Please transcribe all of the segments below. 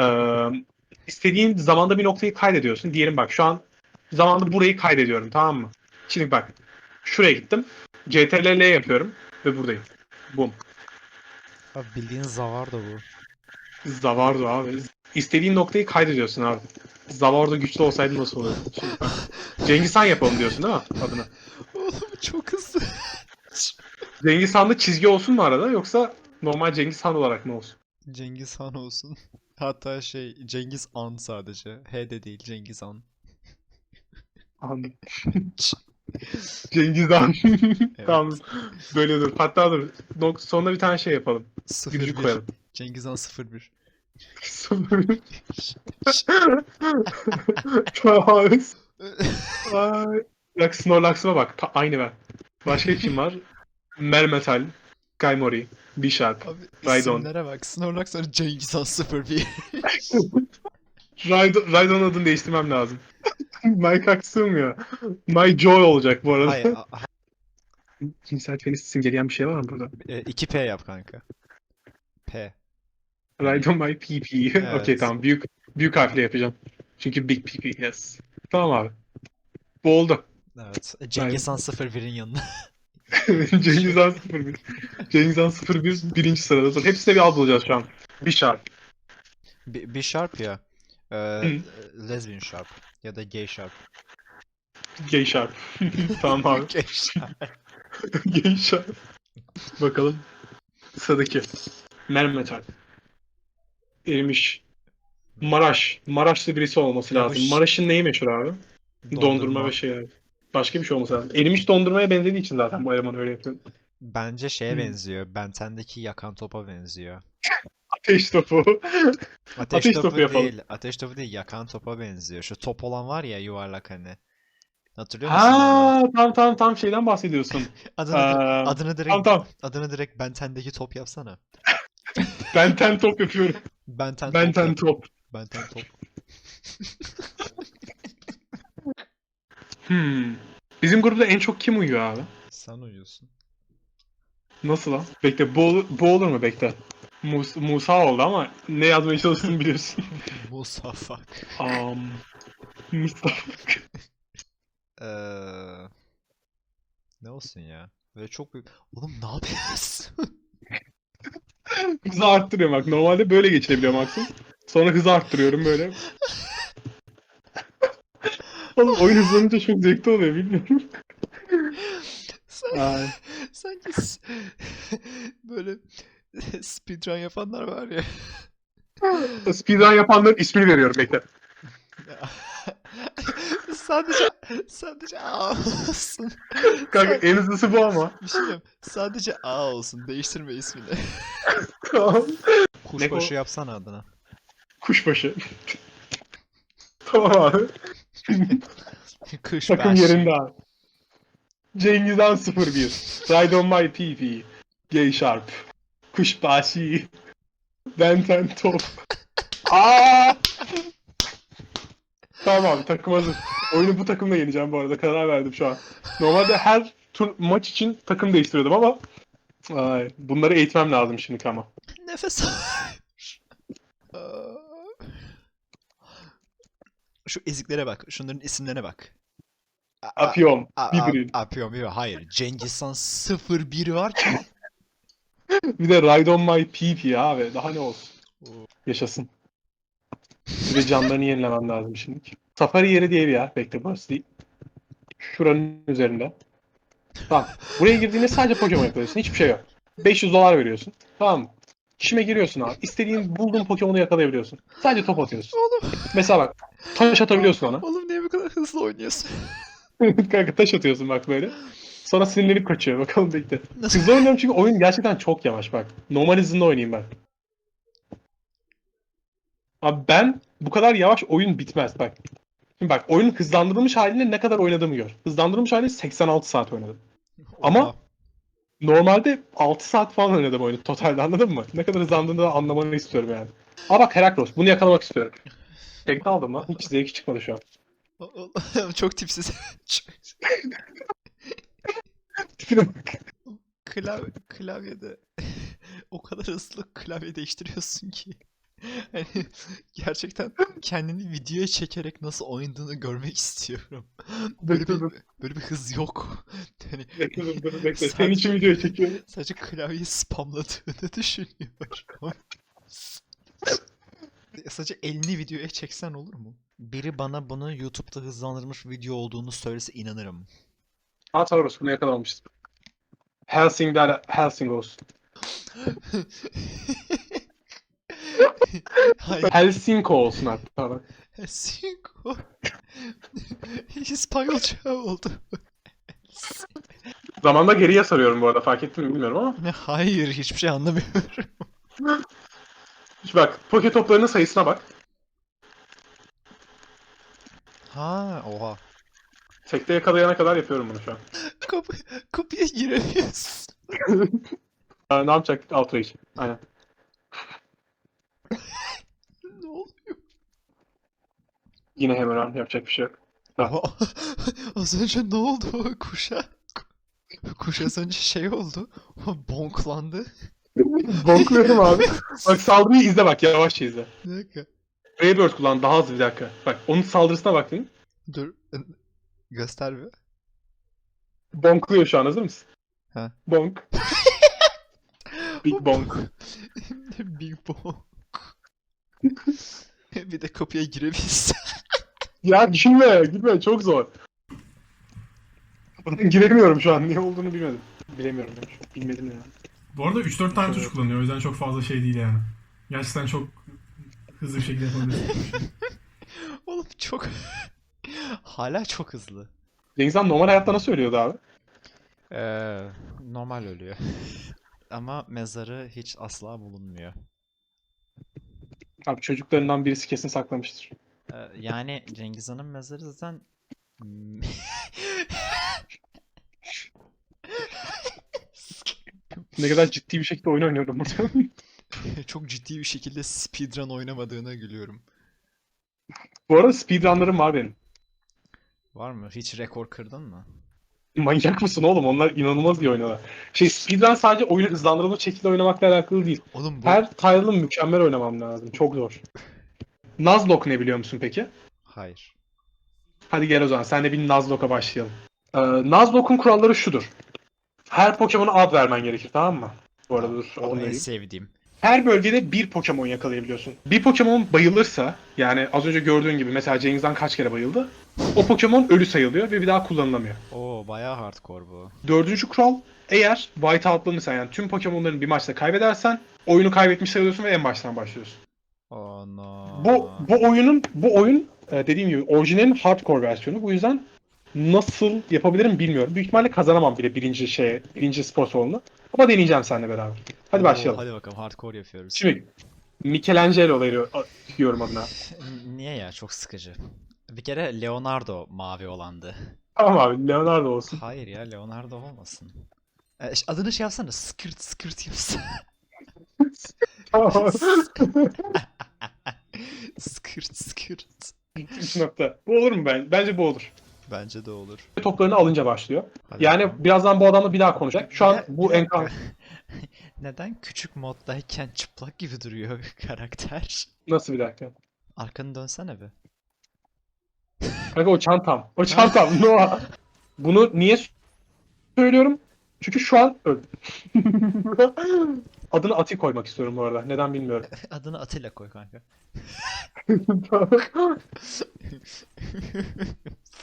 Ee, istediğin zamanda bir noktayı kaydediyorsun. Diyelim bak şu an zamanda burayı kaydediyorum tamam mı? Şimdi bak şuraya gittim. CTRL yapıyorum ve buradayım. Bum. Abi bildiğin zavar da bu. Zavardo abi. İstediğin noktayı kaydediyorsun abi. Zavardo güçlü olsaydı nasıl olurdu? Şimdi bak. Cengiz Han yapalım diyorsun değil mi adını? Oğlum çok hızlı. Cengiz Han'da çizgi olsun mu arada yoksa normal Cengiz Han olarak mı olsun? Cengiz Han olsun. Hatta şey Cengiz An sadece. H de değil Cengiz Han. Anladım. Cengiz Han. tamam. Böyle dur. Hatta dur. Nok- Sonuna bir tane şey yapalım. 01 Gülücük koyalım. Cengiz Han 01. Ay. Ay. Bak Snorlax'ıma bak. Pa- aynı ben. Başka kim var? Mermetal, Gaimori, Bisharp, Abi Raidon. isimlere bak. Snorlax sonra Cengiz Han 01. Raidon, Raidon adını değiştirmem lazım. Mike Hack sığmıyor. My Joy olacak bu arada. Hayır. a- Cinsel penis simgeleyen bir şey var mı burada? e, 2P yap kanka. P. Raidon My PP. Evet. Okey tamam. Büyük büyük harfle yapacağım. Çünkü Big PP yes. Tamam abi. Bu oldu. Evet. Cengiz Han 01'in yanına. Cengiz Han 01. Cengiz Han 01 birinci sırada. Dur, Hepsine bir al bulacağız şu an. Bir şart. Bir, bir sharp ya. Ee, lesbian sharp. Ya da gay sharp. Gay şart. tamam abi. Gay sharp. Gay şart. Bakalım. Sıradaki. Mermetal. Erimiş. Maraş. Maraşlı birisi olması lazım. Maraş'ın neyi meşhur abi? Dondurma, ve şeyler. Başka bir şey olması lazım. Erimiş dondurmaya benzediği için zaten bu eleman öyle yapıyor. Bence şeye Hmm. benziyor. Benten'deki yakan topa benziyor. Ateş topu. Ateş, Ateş topu, topu yapalım. değil. Ateş topu değil. Yakan topa benziyor. Şu top olan var ya yuvarlak hani. Hatırlıyor musun? onu? ha tam tam tam şeyden bahsediyorsun. Adını, Ee, adını direkt tamam tamam. adını direkt Benten'deki top yapsana. Ben ten top yapıyorum. Benten Ben top top. Benten top. Hmm. Bizim grupta en çok kim uyuyor abi? Sen uyuyorsun. Nasıl lan? Bekle bu, olur- bu olur mu bekle? Mus Musa oldu ama ne yazmaya çalıştığını biliyorsun. Musafak. um, Mustafa. Eee... Ne olsun ya? Böyle çok büyük... Oğlum ne yapıyorsun? Hızı arttırıyorum bak. Normalde böyle geçirebiliyorum maksimum. Sonra hızı arttırıyorum böyle. Oğlum oyun hızlanınca çok zevkli oluyor bilmiyorum. Sanki s- böyle speedrun yapanlar var ya. Speedrun yapanların ismini veriyorum bekle. sadece sadece A olsun. Kanka en hızlısı bu ama. Bir şey diyeyim. Sadece A olsun. Değiştirme ismini. Tamam. Kuşbaşı yapsana adına. Kuşbaşı. tamam abi. Kış Takım yerinde abi. Cengiz Han 01. Ride on my PP. Gay Sharp. Kuşbaşı. Benten Top. Aa! Tamam abi takım hazır. Oyunu bu takımla yeneceğim bu arada. Karar verdim şu an. Normalde her tur maç için takım değiştiriyordum ama ay, bunları eğitmem lazım şimdi ama. Nefes al. Şu eziklere bak. Şunların isimlerine bak. A- a- Apıyorum. a- a- Bibirin. Apıyorum yok. Hayır. Cengiz Han 01 var ki. Bir de Ride on my PP abi. Daha ne olsun. Yaşasın. Bir de canlarını yenilemem lazım şimdi. Safari yeri diye bir yer. Bekle burası değil. Şuranın üzerinde. Tamam. Buraya girdiğinde sadece Pokemon yapıyorsun. Hiçbir şey yok. 500 dolar veriyorsun. Tamam mı? İşime giriyorsun abi. İstediğin bulduğun Pokemon'u yakalayabiliyorsun. Sadece top atıyorsun. Oğlum. Mesela bak. Taş atabiliyorsun ona. Oğlum niye bu kadar hızlı oynuyorsun? Kanka taş atıyorsun bak böyle. Sonra sinirlenip kaçıyor. Bakalım bekle. Hızlı oynuyorum çünkü oyun gerçekten çok yavaş bak. Normal hızında oynayayım ben. Abi ben bu kadar yavaş oyun bitmez bak. Şimdi bak oyunun hızlandırılmış halinde ne kadar oynadığımı gör. Hızlandırılmış halinde 86 saat oynadım. Ama-. Normalde 6 saat falan oynadım oyunu totalde anladın mı? Ne kadar hızlandığını da anlamanı istiyorum yani. Aa bak Heraklos bunu yakalamak istiyorum. Tekne aldım lan. Hiç zevki çıkmadı şu an. Çok tipsiz. Tipine bak. Klavye, klavyede o kadar hızlı klavye değiştiriyorsun ki. Hani gerçekten kendini videoya çekerek nasıl oynadığını görmek istiyorum. Böyle bir, böyle bir hız yok. Hani Bekle dur dur bekle. Sen- Senin için video çekiyorum. sadece klavyeyi spamladığını düşünüyorum. Sadece elini videoya çeksen olur mu? Biri bana bunu YouTube'da hızlandırılmış video olduğunu söylese inanırım. Aa Taurus bunu yakalamıştım. Helsing'de Helsing olsun. Hayır. Helsinki olsun hatta. Cinco. İspanyolca oldu. Zamanda geriye sarıyorum bu arada fark ettin mi bilmiyorum ama. Ne? Hayır, hiçbir şey anlamıyorum. Bak poke toplarının sayısına bak. Ha, oha. Tekte yakalayana kadar yapıyorum bunu şu an. Kapı, kapıya giremiyorsun. Aa, ne yapacaktık? Outrage. Aynen. Ne oluyor? Yine Hammer yapacak bir şey yok. Az önce ne oldu kuşa? Kuş az önce şey oldu. Bonklandı. Bonkluyorum abi. Bak saldırıyı izle bak yavaşça izle. Bir dakika. Raybird kullan daha hızlı bir dakika. Bak onun saldırısına bak dedim. Dur. Göster bir. Bonkluyor şu an hazır mısın? Ha. Bonk. Big bonk. Big bonk. bir de kapıya girebilirsin. Ya girme, girme çok zor. Giremiyorum şu an. Niye olduğunu bilmedim. Bilemiyorum. Bilmedim ya. Bu arada 3-4 tane tuş kullanıyor. O yüzden çok fazla şey değil yani. Gerçekten çok hızlı bir şekilde yapabilirsin. Oğlum çok... Hala çok hızlı. Cengizhan normal hayatta nasıl ölüyordu abi? Ee, normal ölüyor. Ama mezarı hiç asla bulunmuyor. Abi çocuklarından birisi kesin saklamıştır. Ee, yani Cengiz Han'ın mezarı zaten... Ne kadar ciddi bir şekilde oyun oynuyorum burada. çok ciddi bir şekilde speedrun oynamadığına gülüyorum. Bu arada speedrunlarım var benim. Var mı? Hiç rekor kırdın mı? Manyak mısın oğlum? Onlar inanılmaz iyi oynuyorlar. Şey speedrun sadece oyunu hızlandırılmış şekilde oynamakla alakalı değil. Oğlum bu... Her tile'ın mükemmel oynamam lazım. Çok zor. Nuzlocke ne biliyor musun peki? Hayır. Hadi gel o zaman. Sen de bir Nuzlocke'a başlayalım. Ee, Nuzlocke'un kuralları şudur. Her Pokemon'a ad vermen gerekir tamam mı? Bu arada dur. Onu en vereyim. sevdiğim. Her bölgede bir Pokemon yakalayabiliyorsun. Bir Pokemon bayılırsa, yani az önce gördüğün gibi mesela Cengizhan kaç kere bayıldı? O Pokemon ölü sayılıyor ve bir daha kullanılamıyor. Oo bayağı hardcore bu. Dördüncü kural, eğer Whiteout'lanırsan yani tüm Pokemon'ların bir maçta kaybedersen oyunu kaybetmiş sayılıyorsun ve en baştan başlıyorsun. Oh no. Bu bu oyunun bu oyun e, dediğim gibi orijinalin hardcore versiyonu. Bu yüzden nasıl yapabilirim bilmiyorum. Büyük ihtimalle kazanamam bile birinci şeye, birinci spor salonuna. Ama deneyeceğim seninle beraber. Hadi Oo, başlayalım. Hadi bakalım hardcore yapıyoruz. Şimdi Michelangelo diyorum adına. Niye ya? Çok sıkıcı. Bir kere Leonardo mavi olandı. Tamam abi Leonardo olsun. Hayır ya Leonardo olmasın. Ş- adını şey yapsana. Skirt skirt yapsana. Tamam. skirt skirt. Nokta. Bu olur mu ben? Bence bu olur. Bence de olur. Toplarını alınca başlıyor. Hadi Yani bakalım. birazdan bu adamla bir daha konuşacak. Şu an bu dakika. Neden küçük moddayken çıplak gibi duruyor karakter? Nasıl bir dakika? Arkanı dönsene bir. Kanka o çantam. O çantam. Noah. Bunu niye söylüyorum? Çünkü şu an öldüm. Adını Ati koymak istiyorum bu arada. Neden bilmiyorum. Adını Atilla koy kanka. bir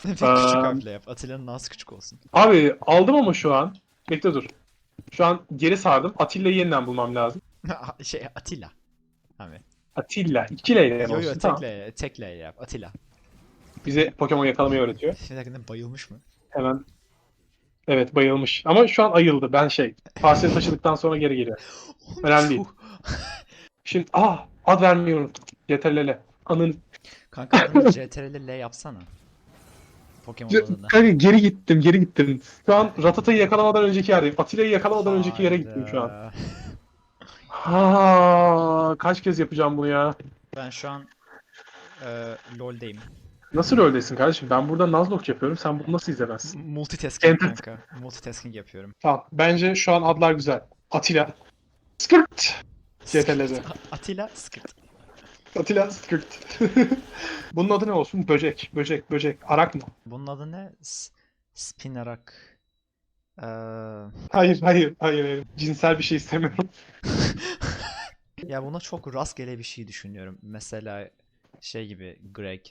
küçük harfle yap. Atilla'nın nası küçük olsun. Abi aldım ama şu an. Bekle dur. Şu an geri sardım. Atilla'yı yeniden bulmam lazım. şey Atilla. Abi. Atilla. İki L'yle Yo yo olsun. Tamam. tekle, tekle yap. Atilla. Bize Pokemon yakalamayı öğretiyor. Bir dakika bayılmış mı? Hemen. Evet bayılmış. Ama şu an ayıldı. Ben şey. Parseli taşıdıktan sonra geri geliyor. Önemli değil. Şimdi ah ad vermeyi unuttum. Anın. Kanka L yapsana. Pokemon. Kanka geri gittim geri gittim. Şu an Ratata'yı yakalamadan önceki yerdeyim. Atilla'yı yakalamadan önceki yere gittim şu an. Hayda. Ha, kaç kez yapacağım bunu ya? Ben şu an e, LoL'deyim. Nasıl öylesin kardeşim? Ben burada Nuzlocke yapıyorum. Sen bunu nasıl izlemezsin? Multitasking Enter- kanka. Multitasking yapıyorum. Tamam. Bence şu an adlar güzel. Atilla. Skirt. CTRL'de. Atilla Skit. Atilla Skirt. Bunun adı ne olsun? Böcek, böcek, böcek. Arak mı? Bunun adı ne? S- Spinarak. Ee, Hayır, hayır, hayır, hayır. Cinsel bir şey istemiyorum. ya buna çok rastgele bir şey düşünüyorum. Mesela şey gibi Greg.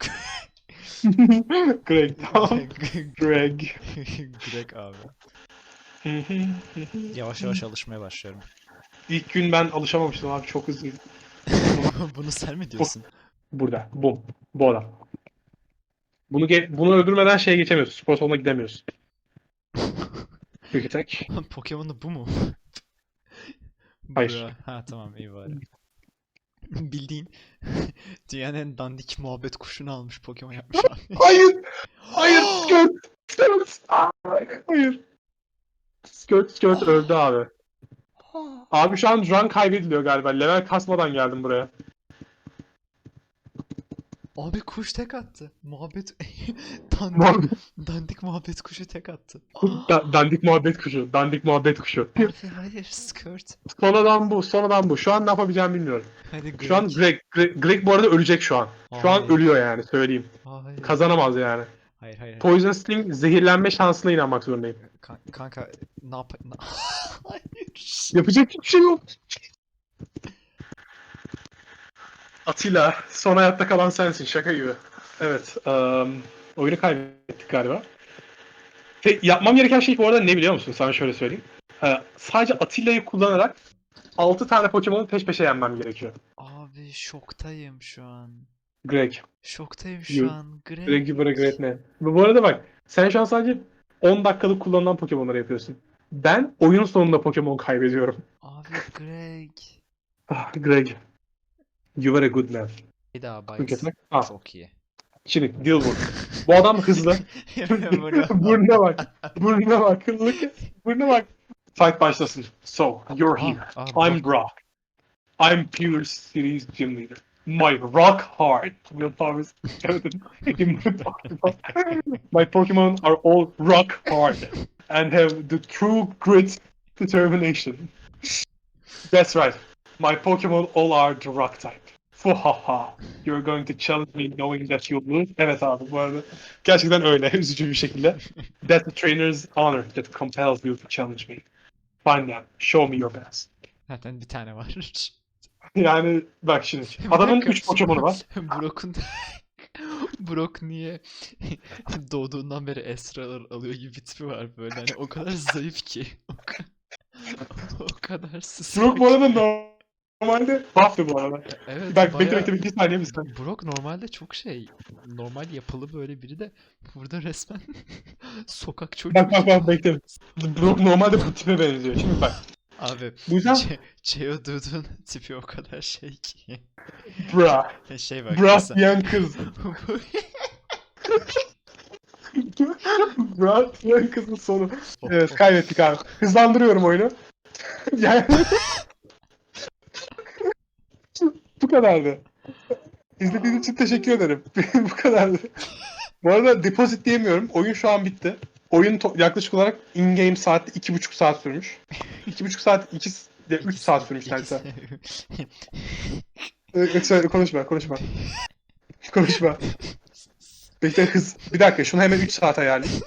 Greg, tamam. Greg. Greg abi. Yavaş yavaş alışmaya başlıyorum. İlk gün ben alışamamıştım abi çok hızlıydı. Bunu sen mi diyorsun? Burada. Bu. Bu adam. Bunu ge- bunu öldürmeden şeye geçemiyorsun. Spor salonuna gidemiyorsun. Quick attack. Pokemon'u bu mu? Hayır. Bra. Ha tamam iyi bari. Bildiğin dünyanın en dandik muhabbet kuşunu almış Pokemon yapmış abi. Hayır! Hayır! Skirt! Skirt! Hayır. Skirt Skirt öldü abi. Abi şu an run kaybediliyor galiba. Level kasmadan geldim buraya. Abi kuş tek attı. Muhabbet dandik, Muhabbet- dandik muhabbet kuşu tek attı. Da- dandik muhabbet kuşu. Dandik muhabbet kuşu. Hayır skirt. Sonradan bu. Sonradan bu. Şu an ne yapacağımı bilmiyorum. Hadi Şu an Greg. Greg, Greg, Greg bu arada ölecek şu an. Şu an Hayır. ölüyor yani söyleyeyim. Hayır. Kazanamaz yani. Hayır hayır. Poison Sting zehirlenme şansına inanmak zorundayım. Kan- kanka ne yap... hayır. Yapacak hiçbir şey yok. Atilla, son hayatta kalan sensin şaka gibi. Evet, um, oyunu kaybettik galiba. Ve yapmam gereken şey bu arada ne biliyor musun? Sana şöyle söyleyeyim. Ee, sadece Atilla'yı kullanarak 6 tane Pokemon'u peş peşe yenmem gerekiyor. Abi şoktayım şu an. Greg. Şoktayım şu You- an. Greg. Greg better great man. Bu bu arada bak, sen şu an sadece 10 dakikalık kullanılan Pokemon'ları yapıyorsun. Ben oyun sonunda Pokemon kaybediyorum. Abi Greg. Ah, Greg. You were a good man. Bir daha Quick bite. attack. Ah, Çok iyi. şimdi vur. Bu adam hızlı. Burnuna bak. Burnuna bak. At. Burnuna bak. Fight başlasın. So, you're here. Ah, ah, I'm Brock. I'm Pure Series Gym Leader. My rock hard willpower skeleton in my Pokemon. My Pokemon are all rock hard and have the true grit determination. That's right. My Pokemon all are the rock type. Fuhaha. You're going to challenge me knowing that you'll lose. Evet abi bu arada gerçekten öyle üzücü bir şekilde. That's the trainer's honor that compels you to challenge me. Find them. Show me your best. Zaten bir tane var. Yani bak şimdi adamın dakika. 3 Pokemon'u var. Brock'un Brock niye doğduğundan beri Esra'lar alıyor gibi bir tipi var böyle hani o kadar zayıf ki o kadar, o kadar sısak. Brook bu arada normalde buff'tı bu arada. Evet Bak bekle bekle bir saniye bir saniye. Brock normalde çok şey normal yapılı böyle biri de burada resmen sokak çocuğu. Bak bak bak bekle. Brook normalde bu tipe benziyor. Şimdi bak. Abi Bu yüzden Ce- Geodude'un tipi o kadar şey ki. bra. Şey bak Bra diyen kız. bra diyen kızın sonu. Evet kaybettik abi. Hızlandırıyorum oyunu. yani... bu kadardı. İzlediğiniz için teşekkür ederim. bu kadardı. Bu arada deposit diyemiyorum. Oyun şu an bitti. Oyun yaklaşık olarak in-game saatte 2,5 saat sürmüş. 2,5 saat, 2 3 saat sürmüş neredeyse. Evet, söyle, konuşma, konuşma. Konuşma. Bekle hız. Bir dakika şunu hemen 3 saat ayarlayayım.